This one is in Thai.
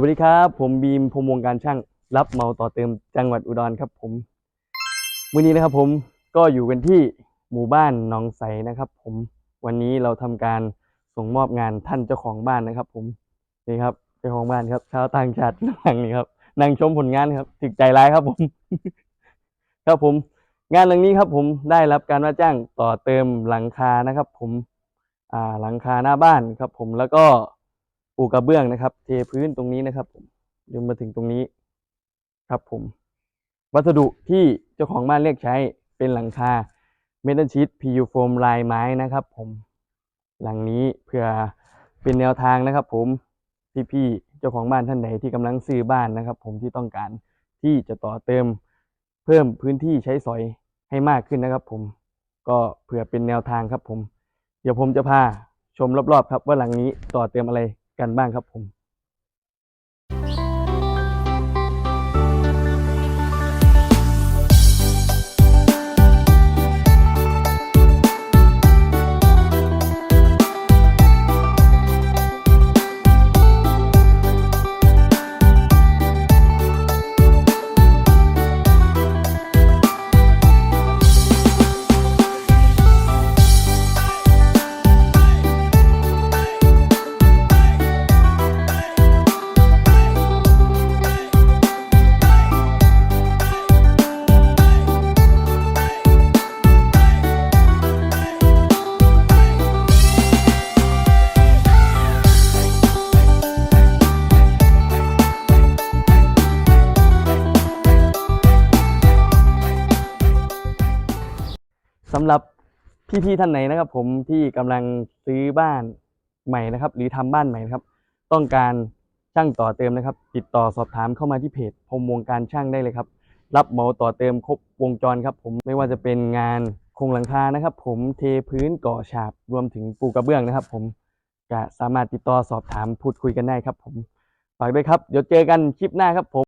วัสดีครับ ผมบีมพมวงการช่างรับเหมาต่อเติมจังหวัดอุดรครับผมวันนี้นะครับผมก็อยู่กันที่หมู่บ้านหนองใสนะครับ ผมวันนี้เราทำการส่งมอบงานท่านเจ้าของบ้านนะครับ ผมนี่ครับเจ้าของบ้านครับชาวต่างชาตินั่งนี่ครับนั่งชมผลงานครับถึกใจร้ายครับผม ครับผม งานหลังนี้ครับ ผมได้รับการว่าจ้างต่อเติมหลังคานะครับ ผมอ่าหลังคาหน้าบ้านครับ ผมแล้วก็ ปูกระเบื้องนะครับ เทพื้นตรงนี้นะครับผมจนมาถึงตรงนี้ครับผม วัสดุที่เจ้าของบ้านเรียกใช้เป็นหลังคาเมทัลชีตพียูโฟมลายไม้นะครับ ผมหลังนี้เพื่อเป็นแนวทางนะครับ ผมพี่ๆเจ้าของบ้านท่านใดที่กำลังซื้อบ้านนะครับ ผมที่ต้องการที่จะต่อเติมเพิ่มพื้นที่ใช้สอยให้มากขึ้นนะครับ ผมก็เผื่อเป็นแนวทางครับ ผม เดี๋ยวผมจะพาชมรอบๆ ครับ ว่าหลังนี้ต่อเติมอะไร กันบ้างครับผม สำหรับพี่ๆท่านไหนนะครับ ผมที่กำลังซื้อบ้านใหม่นะครับ หรือทำบ้านใหม่นะครับ ต้องการช่างต่อเติมนะครับ ติดต่อสอบถามเข้ามาที่เพจพรมวงการช่างได้เลยครับ รับเหมาต่อเติมครบวงจรครับ ผมไม่ว่าจะเป็นงานโครงหลังคานะครับ ผมเทพื้นก่อฉาบรวมถึงปูกระเบื้องนะครับ ผมก็สามารถติดต่อสอบถามพูดคุยกันได้ครับ ผมฝากด้วยครับเดี๋ยวเจอกันคลิปหน้าครับผม